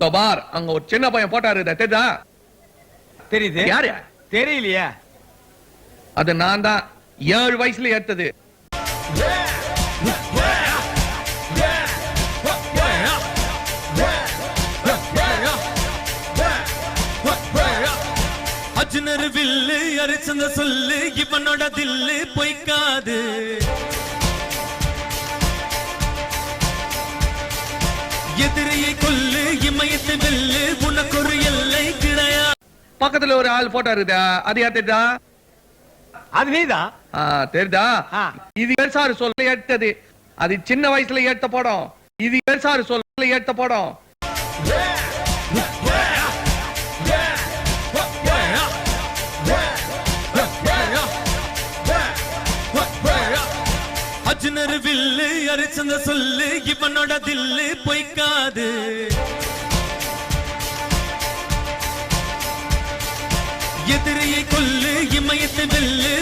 பார் அங்க ஒரு சின்ன பையன் போட்டாரு தெரியுதா? தெரியுது. யாரு? தெரியலையே. அது நான் தான். ஏழு வயசுல எடுத்தது அர்ஜுனர் வில்லு அரிச்சந்த சொல்லு இவனோட தில்லு பொய்க்காது. எதிரியை கொல்லு இமயத்தை பக்கத்துல ஒரு ஆள் போட்டாரு இதா அது தெரியுதா? அது நீதான் ஆ, தெரியுதா. இது சார் சொல்ல எடுத்தது அது சின்ன வயசுல எடுத்த படம். இது சார் சொல்ல எடுத்த படம்? அர்ஜுனர் வில்லு அரிச்சந்த சொல்லு இவனோட தில்லு பொய்க்காது. எதிரியை கொல்லு இமயத்தை வெல்லு